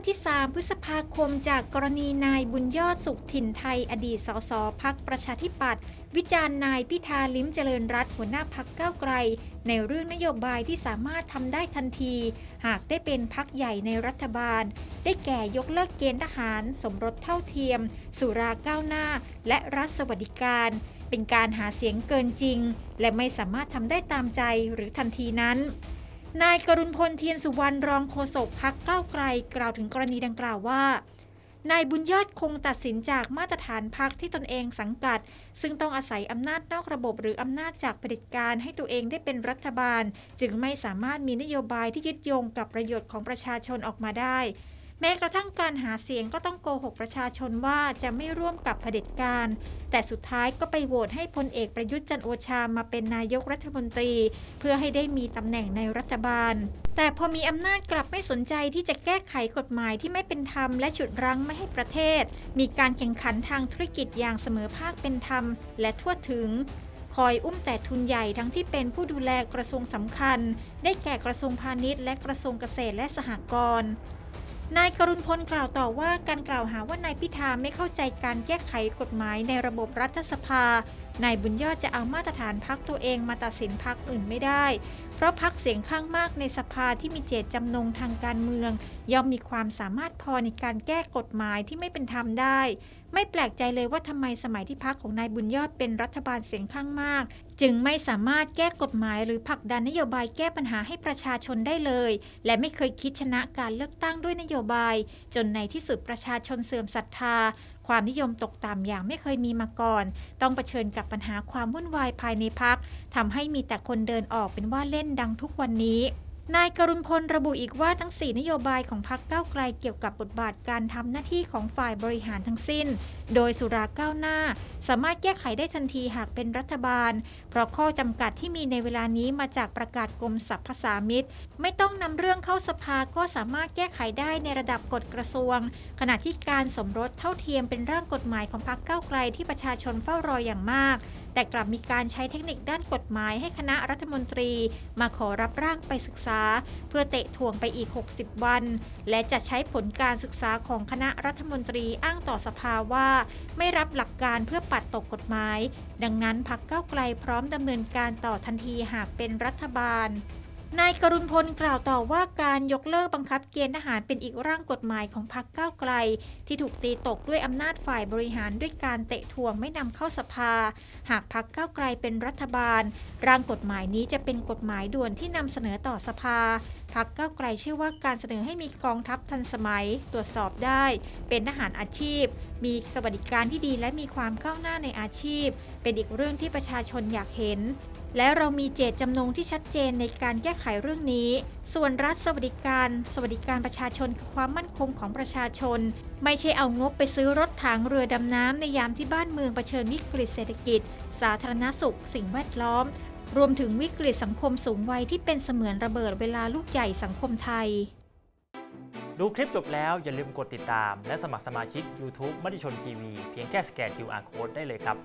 วันที่ 3 พฤษภาคม จากกรณีนายบุญยอดสุขถิ่นไทย อดีตสสพักประชาธิปัตย์วิจารณ์นายพิธาลิ้มเจริญรัตหัวหน้าพักก้าวไกล ในเรื่องนโยบายที่สามารถทำได้ทันที หากได้เป็นพักใหญ่ในรัฐบาล ได้แก่ยกเลิกเกณฑ์ทหาร สมรสเท่าเทียม สุราก้าวหน้า และรัฐสวัสดิการ เป็นการหาเสียงเกินจริง และไม่สามารถทำได้ตามใจหรือทันทีนั้น นายกรุณพลเทียนสุวรรณรองโฆษกพักเก้าไกล กล่าวถึงกรณีดังกล่าวว่านายบุญยอดคงตัดสินจากมาตรฐานพักที่ตนเองสังกัด ซึ่งต้องอาศัยอำนาจนอกระบบหรืออำนาจจากเผด็จการให้ตัวเองได้เป็นรัฐบาล จึงไม่สามารถมีนโยบายที่ยึดโยงกับประโยชน์ของประชาชนออกมาได้ แม้กระทั่งการหาเสียงก็ต้องโกหกประชาชนว่าจะไม่ร่วมกับเผด็จการ แต่สุดท้ายก็ไปโหวตให้พลเอกประยุทธ์จันโอชามาเป็นนายกรัฐมนตรี เพื่อให้ได้มีตำแหน่งในรัฐบาล แต่พอมีอำนาจกลับไม่สนใจที่จะแก้ไขกฎหมายที่ไม่เป็นธรรมและฉุดรั้งไม่ให้ประเทศ มีการแข่งขันทางธุรกิจอย่างเสมอภาคเป็นธรรม และทั่วถึงคอยอุ้มแต่ทุนใหญ่ทั้งที่เป็นผู้ดูแลกระทรวงสำคัญ ได้แก่กระทรวงพาณิชย์และกระทรวงเกษตรและสหกรณ์ นายกรุณพลกล่าวต่อว่าการกล่าวหาว่านายพิธาไม่เข้าใจการแก้ไขกฎหมายในระบบรัฐสภานายบุญยอดจะเอามาตรฐานพักตัวเองมาตัดสินพักอื่นไม่ได้ เพราะพักเสียงข้างมากในสภาที่มีเจตจำนงทางการเมือง ย่อมมีความสามารถพอในการแก้กฎหมายที่ไม่เป็นธรรมได้ ไม่แปลกใจเลยว่าทำไมสมัยที่พักของนายบุญยอดเป็นรัฐบาลเสียงข้างมาก จึงไม่สามารถแก้กฎหมายหรือผลักดันนโยบายแก้ปัญหาให้ประชาชนได้เลย และไม่เคยคิดชนะการเลือกตั้งด้วยนโยบาย จนในที่สุดประชาชนเสื่อมศรัทธา ความนิยมตกต่ำอย่างไม่เคยมีมาก่อน ต้องเผชิญกับปัญหาความวุ่นวายภายในพักทำให้มีแต่คนเดินออกเป็นว่าเล่นดังทุกวันนี้ นายกรุณพลระบุอีกว่าทั้ง 4 นโยบายของพรรคก้าวไกลเกี่ยวกับบทบาทการทำหน้าที่ของฝ่ายบริหารทั้งสิ้น โดยสุราก้าวหน้า สามารถแก้ไขได้ทันทีหากเป็นรัฐบาล เพราะข้อจำกัดที่มีในเวลานี้มาจากประกาศกรมสรรพสามิตไม่ต้องนำเรื่องเข้าสภาก็สามารถแก้ไขได้ในระดับกฎกระทรวง ขณะที่การสมรสเท่าเทียมเป็นร่างกฎหมายของพรรคก้าวไกลที่ประชาชนเฝ้ารออย่างมากแต่กลับมีการใช้เทคนิคด้านกฎหมายให้คณะรัฐมนตรี มาขอรับร่างไปศึกษาเพื่อเตะทวงไปอีก 60 วัน และจะใช้ผลการศึกษาของคณะรัฐมนตรีอ้างต่อสภาว่า ไม่รับหลักการเพื่อปัดตกกฎหมาย ดังนั้นพักเก้าไกลพร้อมดำเนินการต่อทันทีหากเป็นรัฐบาล นายกรุณพลกล่าวต่อว่าการยกเลิกบังคับเกณฑ์ทหารเป็นอีกร่างกฎหมายของพรรคก้าวไกล ที่ถูกตีตกด้วยอำนาจฝ่ายบริหารด้วยการเตะถ่วงไม่นำเข้าสภา หากพรรคก้าวไกลเป็นรัฐบาล ร่างกฎหมายนี้จะเป็นกฎหมายด่วนที่นำเสนอต่อสภาพักก้าวไกลเชื่อว่าการเสนอให้มีกองทัพทันสมัย ตรวจสอบได้ เป็นทหารอาชีพ มีสวัสดิการที่ดีและมีความก้าวหน้าในอาชีพ เป็นอีกเรื่องที่ประชาชนอยากเห็น และเรามีเจตจำนงที่ชัดเจนในการแก้ไขเรื่องนี้ ส่วนรัฐสวัสดิการ สวัสดิการประชาชนคือความมั่นคงของประชาชน ไม่ใช่เอางบไปซื้อรถถังเรือดำน้ำในยามที่บ้านเมืองเผชิญวิกฤตเศรษฐกิจ สาธารณสุข สิ่งแวดล้อม รวมถึงวิกฤตสังคมสูงวัยที่เป็นเสมือนระเบิดเวลาลูกใหญ่สังคมไทย ดูคลิปจบแล้วอย่าลืมกดติดตาม และสมัครสมาชิก YouTube มติชนทีวีเพียงแค่สแกน QR Code ได้เลยครับ